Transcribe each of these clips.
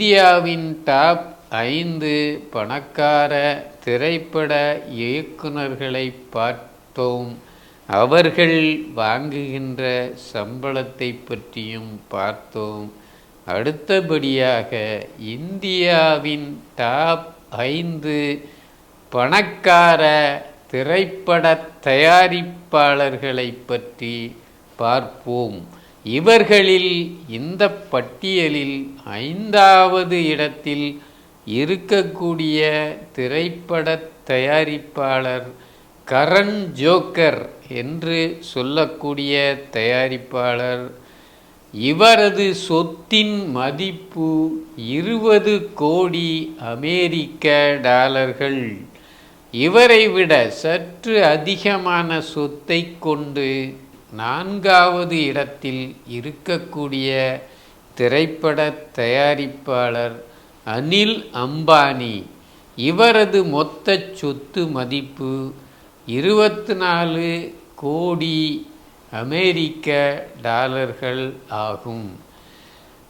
இந்தியாவின் டாப் ஐந்து பணக்கார திரைப்பட இயக்குனர்களை பார்த்தோம். அவர்கள் வாங்குகின்ற சம்பளத்தை பற்றியும் பார்த்தோம். அடுத்தபடியாக இந்தியாவின் டாப் ஐந்து பணக்கார திரைப்பட தயாரிப்பாளர்களை பற்றி பார்ப்போம். இவர்களில் இந்த பட்டியலில் ஐந்தாவது இடத்தில் இருக்கக்கூடிய திரைப்பட தயாரிப்பாளர் கரண் ஜோக்கர் என்று சொல்லக்கூடிய தயாரிப்பாளர். இவரது சொத்தின் மதிப்பு இருபது கோடி அமெரிக்க டாலர்கள். இவரை விட சற்று அதிகமான சொத்தை கொண்டு நான்காவது இடத்தில் இருக்கக்கூடிய திரைப்பட தயாரிப்பாளர் அனில் அம்பானி. இவரது மொத்த சொத்து மதிப்பு இருபத்தி நாலு கோடி அமெரிக்க டாலர்கள் ஆகும்.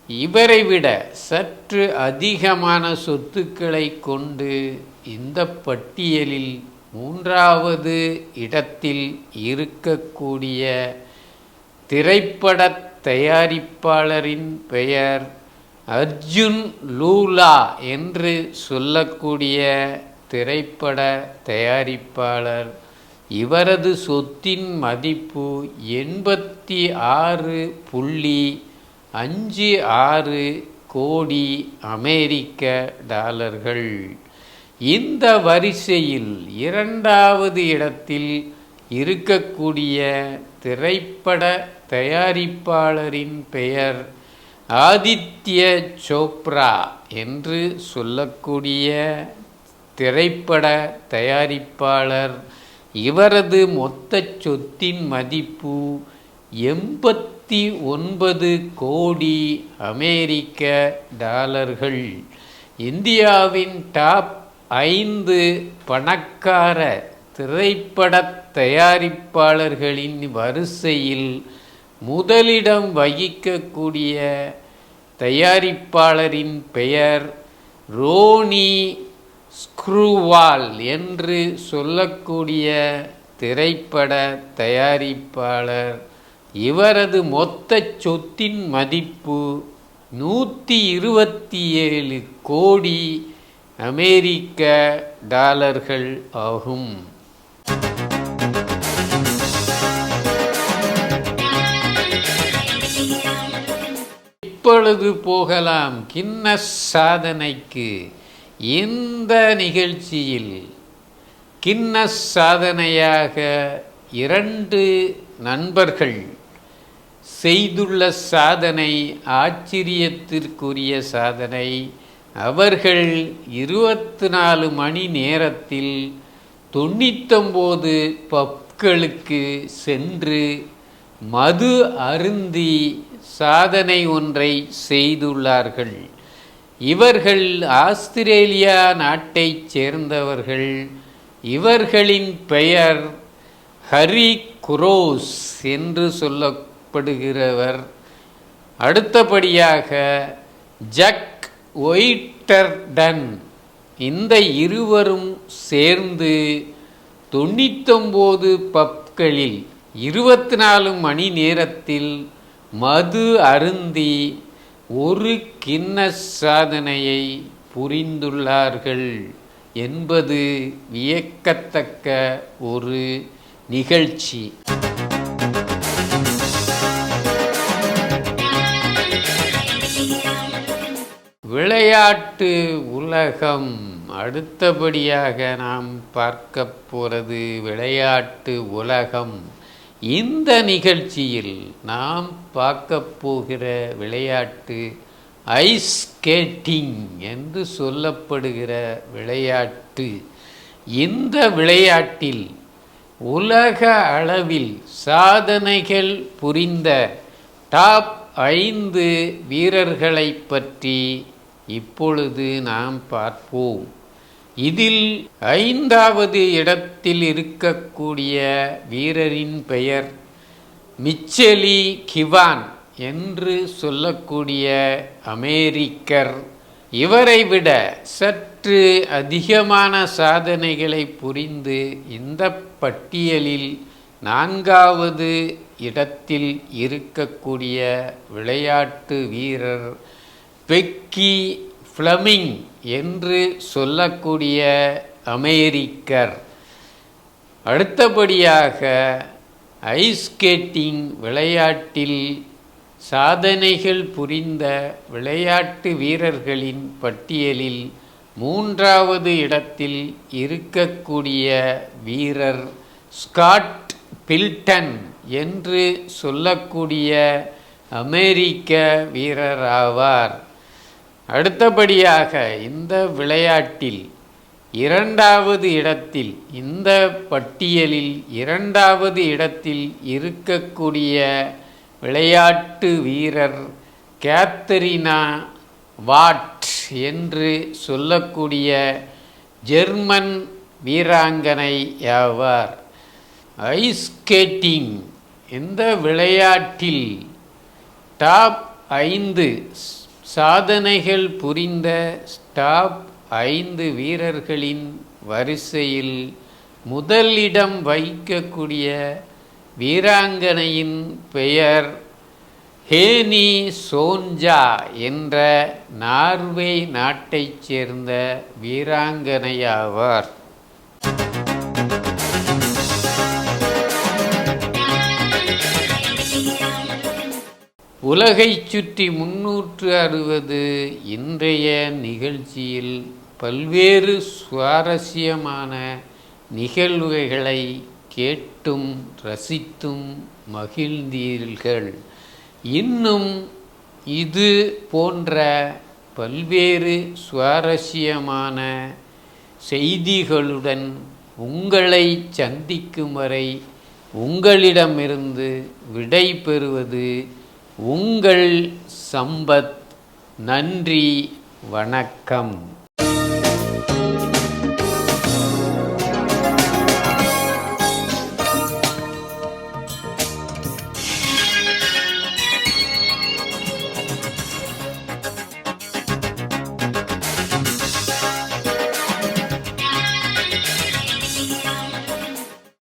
இவரை விட சற்று அதிகமான சொத்துக்களை கொண்டு இந்த பட்டியலில் மூன்றாவது இடத்தில் இருக்கக்கூடிய திரைப்பட தயாரிப்பாளரின் பெயர் அர்ஜுன் லூலா என்று சொல்லக்கூடிய திரைப்பட தயாரிப்பாளர். இவரது சொத்தின் மதிப்பு எண்பத்தி ஆறு புள்ளி அஞ்சு ஆறு கோடி அமெரிக்க டாலர்கள். இந்த வரிசையில் இரண்டாவது இடத்தில் இருக்கக்கூடிய திரைப்பட தயாரிப்பாளரின் பெயர் ஆதித்ய சோப்ரா என்று சொல்லக்கூடிய திரைப்பட தயாரிப்பாளர். இவரது மொத்த சொத்தின் மதிப்பு எண்பத்தி ஒன்பது கோடி அமெரிக்க டாலர்கள். இந்தியாவின் டாப் ஐந்து பணக்கார திரைப்பட தயாரிப்பாளர்களின் வரிசையில் முதலிடம் வகிக்கக்கூடிய தயாரிப்பாளரின் பெயர் ரோனி ஸ்க்ரூவால் என்று சொல்லக்கூடிய திரைப்பட தயாரிப்பாளர். இவரது மொத்த சொத்தின் மதிப்பு நூற்றி இருபத்தி ஏழு கோடி அமெரிக்க டாலர்கள் ஆகும். இப்பொழுது போகலாம் கின்னஸ் சாதனைக்கு. இந்த நிகழ்ச்சியில் கின்னஸ் சாதனையாக இரண்டு நண்பர்கள் செய்துள்ள சாதனை ஆச்சரியத்திற்குரிய சாதனை அவர்கள் இருபத்தி நாலு மணி நேரத்தில் தொண்ணூத்தொம்போது பப்களுக்கு சென்று மது அருந்தி சாதனை ஒன்றை செய்துள்ளார்கள். இவர்கள் ஆஸ்திரேலியா நாட்டைச் சேர்ந்தவர்கள். இவர்களின் பெயர் ஹரி குரோஸ் என்று சொல்லப்படுகிறவர். அடுத்தபடியாக ஜக் ஒயிட்டர்டன் இந்த இருவரும் சேர்ந்து தொண்ணூத்தொம்போது பப்களில் இருபத்தி நாலு மணி நேரத்தில் மது அருந்தி ஒரு கிண்ண சாதனையை புரிந்துள்ளார்கள் என்பது வியக்கத்தக்க ஒரு நிகழ்ச்சி. விளையாட்டு உலகம். அடுத்தபடியாக நாம் பார்க்க போகிறது விளையாட்டு உலகம். இந்த நிகழ்ச்சியில் நாம் பார்க்க போகிற விளையாட்டு ஐஸ் ஸ்கேட்டிங் என்று சொல்லப்படுகிற விளையாட்டு. இந்த விளையாட்டில் உலக அளவில் சாதனைகள் புரிந்த டாப் ஐந்து வீரர்களை பற்றி இப்பொழுது நாம் பார்ப்போம். இதில் ஐந்தாவது இடத்தில் இருக்கக்கூடிய வீரரின் பெயர் மிச்செலி கிவான் என்று சொல்லக்கூடிய அமெரிக்கர். இவரை விட சற்று அதிகமான சாதனைகளை புரிந்து இந்த பட்டியலில் நான்காவது இடத்தில் இருக்கக்கூடிய விளையாட்டு வீரர் பெக்கி ஃப்ளமிங் என்று சொல்லக்கூடிய அமெரிக்கர். அடுத்தபடியாக ஐஸ் ஸ்கேட்டிங் விளையாட்டில் சாதனைகள் புரிந்த விளையாட்டு வீரர்களின் பட்டியலில் மூன்றாவது இடத்தில் இருக்கக்கூடிய வீரர் ஸ்காட் பில்டன் என்று சொல்லக்கூடிய அமெரிக்க வீரர் ஆவார். அடுத்தபடியாக இந்த விளையாட்டில் இரண்டாவது இடத்தில் இந்த பட்டியலில் இரண்டாவது இடத்தில் இருக்கக்கூடிய விளையாட்டு வீரர் கேத்தரினா வாட் என்று சொல்லக்கூடிய ஜெர்மன் வீராங்கனை ஆவார். ஐஸ் ஸ்கேட்டிங் இந்த விளையாட்டில் டாப் ஐந்து சாதனைகள் புரிந்த ஸ்டாப் ஐந்து வீரர்களின் வரிசையில் முதலிடம் வைக்கக்கூடிய வீராங்கனையின் பெயர் ஹேனி சோன்ஜா என்ற நார்வே நாட்டைச் சேர்ந்த வீராங்கனையாவார். உலகைச் சுற்றி முன்னூற்று அறுபது இன்றைய நிகழ்ச்சியில் பல்வேறு சுவாரஸ்யமான நிகழ்வுகளை கேட்டும் ரசித்தும் மகிழ்ந்தீர்கள். இன்னும் இது போன்ற பல்வேறு சுவாரஸ்யமான செய்திகளுடன் உங்களை சந்திக்கும் வரை உங்களிடமிருந்து விடை பெறுவது உங்கள் சம்பத் நன்றி வணக்கம்.